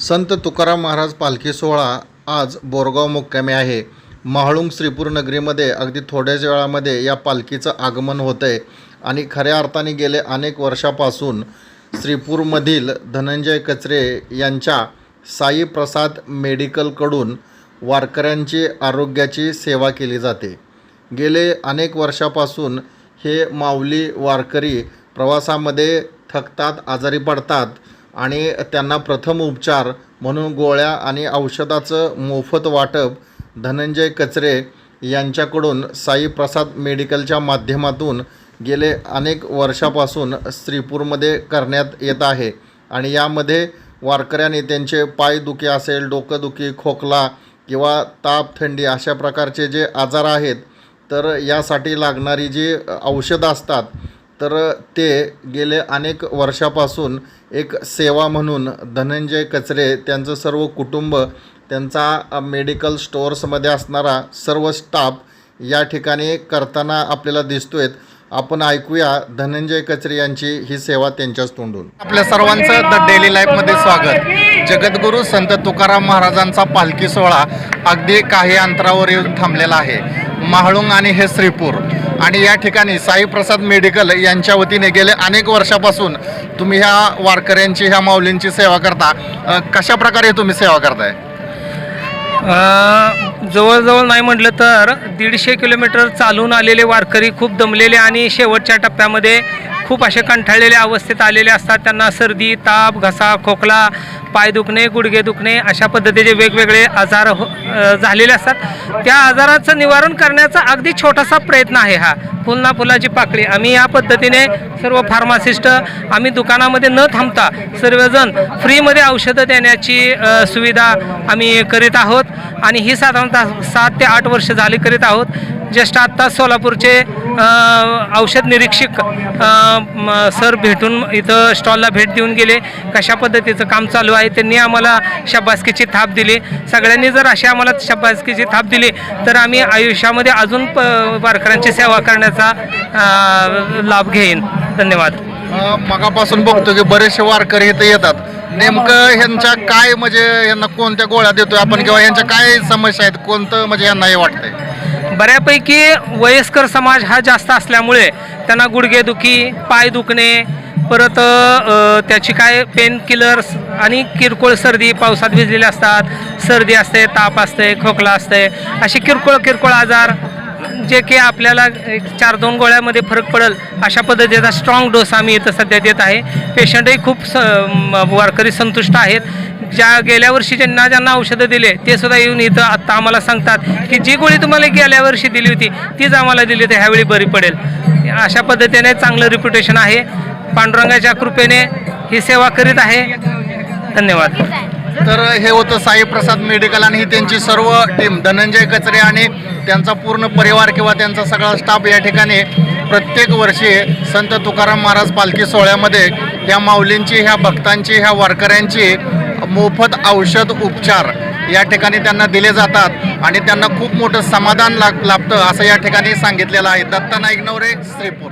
संत तुकाराम महाराज पालखी सोहळा आज बोरगाव मुक्कामी आहे. महाळुंग श्रीपूर नगरीमध्ये अगदी थोड्याच वेळामध्ये या पालखीचं आगमन होतं आहे आणि खऱ्या अर्थाने गेले अनेक वर्षापासून श्रीपूरमधील धनंजय कचरे यांच्या साई प्रसाद मेडिकलकडून वारकऱ्यांची आरोग्याची सेवा केली जाते. गेले अनेक वर्षापासून हे माऊली वारकरी प्रवासामध्ये थकतात आजारी पडतात आणि त्यांना प्रथम उपचार म्हणून गोळ्या आणि औषधाचं मोफत वाटप धनंजय कचरे यांच्याकडून साई प्रसाद मेडिकलच्या माध्यमातून गेले अनेक वर्षापासून श्रीपूरमध्ये करण्यात येत आहे. आणि यामध्ये वारकऱ्यांनी त्यांचे पायदुखी असेल डोकंदुखी खोकला किंवा ताप थंडी अशा प्रकारचे जे आजार आहेत तर यासाठी लागणारी जी औषधं असतात तर ते गेले अनेक वर्षापासून एक सेवा म्हणून धनंजय कचरे त्यांचं सर्व कुटुंब त्यांचा मेडिकल स्टोअर्समध्ये असणारा सर्व स्टाफ या ठिकाणी करताना आपल्याला दिसतो आहेत आपण ऐकूया धनंजय कचरे यांची ही सेवा त्यांच्याच तोंडून. आपल्या सर्वांचं द डेली लाईफमध्ये स्वागत. जगद्गुरू संत तुकाराम महाराजांचा पालखी सोहळा अगदी काही अंतरावर येऊन थांबलेला आहे. महाळुंग आणि हे श्रीपूर. आणि या ठिकाणी साईप्रसाद मेडिकल यांच्या वतीने गेले अनेक वर्षापासून तुम्ही ह्या वारकऱ्यांची ह्या माऊलींची सेवा करता. अ, कशा प्रकारे तुम्ही सेवा करताय? अ, जवळजवळ नाही म्हटलं तर दीडशे किलोमीटर चालून आलेले वारकरी खूप दमलेले आणि शेवटच्या टप्प्यामध्ये खूप असे कंठाळलेल्या अवस्थेत आलेले असतात. त्यांना सर्दी ताप घसा खोकला पाय दुखणे गुडघे दुखणे अशा पद्धतीचे वेगवेगळे आजार हो झालेले असतात. त्या आजाराचं निवारण करण्याचा अगदी छोटासा प्रयत्न आहे हा. फुलना फुलाची पाकळी. आम्ही या पद्धतीने सर्व फार्मासिस्ट आम्ही दुकानामध्ये न थांबता सर्वजण फ्रीमध्ये औषधं देण्याची सुविधा आम्ही करीत आहोत. आणि ही साधारणतः सात ते आठ वर्ष झाली करीत आहोत. ज्येष्ठ आत्ता सोलापूरचे औषध निरीक्षक सर भेटून इथं स्टॉलला भेट देऊन गेले. कशा पद्धतीचं काम चालू आहे त्यांनी आम्हाला शाबासकीची थाप दिली. सगळ्यांनी जर अशी आम्हाला शाबासकीची थाप दिली तर आम्ही आयुष्यामध्ये अजून प वारकऱ्यांची सेवा करण्याचा लाभ घेईन. धन्यवाद. मगापासून बघतो की बरेचसे वारकरी इथं येतात. नेमकं ह्यांच्या काय म्हणजे यांना कोणत्या गोळ्या देतोय आपण किंवा ह्यांच्या काय समस्या आहेत? कोणतं म्हणजे यांना हे वाटतंय? बऱ्यापैकी वयस्कर समाज हा जास्त असल्यामुळे त्यांना गुडघेदुखी पाय दुखणे परत त्याची काय पेन किलर्स आणि किरकोळ सर्दी पावसात भिजलेले असतात. सर्दी असते ताप असते खोकला असते. असे किरकोळ किरकोळ आजार जे की आपल्याला एक चार दोन गोळ्यामध्ये फरक पडेल अशा पद्धतीचा स्ट्रॉंग डोस आम्ही इथं सध्या देत आहे. पेशंटही खूप स म- वारकरी संतुष्ट आहेत. ज्या गेल्या वर्षी ज्यांना ज्यांना औषधं दिले ते सुद्धा येऊन इथं आत्ता आम्हाला सांगतात की जी गोळी तुम्हाला गेल्या वर्षी दिली होती तीच आम्हाला दिली तर ह्यावेळी बरी पडेल. अशा पद्धतीने चांगलं रिप्युटेशन आहे. पांडुरंगाच्या कृपेने ही सेवा करीत आहे. धन्यवाद. तर हे होतं साई प्रसाद मेडिकल आणि ही त्यांची सर्व टीम धनंजय कचरे आणि त्यांचा पूर्ण परिवार किंवा त्यांचा सगळा स्टाफ या ठिकाणी प्रत्येक वर्षी संत तुकाराम महाराज पालखी सोहळ्यामध्ये ह्या माऊलींची ह्या भक्तांची ह्या वारकऱ्यांची मोफत औषध उपचार या ठिकाणी त्यांना दिले जातात आणि त्यांना खूप मोठं समाधान लाभ लाभतं असं या ठिकाणी सांगितलेलं आहे. दत्ता नाईक नवरे श्रीपूर.